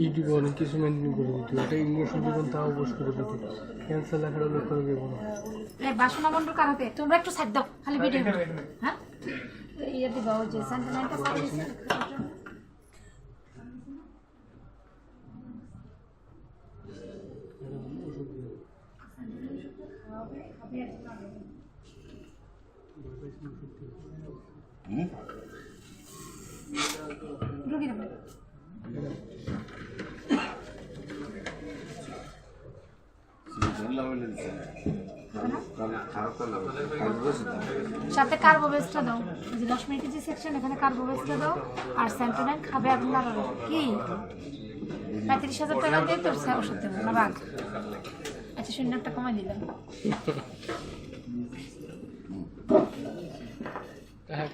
ইউটিউবে অনেক কিছু মেনটেন করে দিত এটা ইংলিশ দিবেন তাও বস করে দিত ক্যান্সার লেখাটা লোক করে দেবো না। এই বাসনা বন্ধুর কারাতে তোমরা একটু সাইড দাও খালি ভিডিও হ্যাঁ? ইয়ে দিবা ওই যে সেন্টিমেন্টটা সার্ভিস সাথে কার্বোবেসটা দাও। যে দশ মিনিটের যে সেকশন এখানে কার্বোবেসটা দাও আর স্যাম্পোনাইন খাবে লাগাবে কি? পঁয়ত্রিশ হাজার টাকা দিয়ে তোর ওষুধ দেবো, না বাঘ? আচ্ছা শূন্য একটা কমাই দিলাম। হ্যাঁ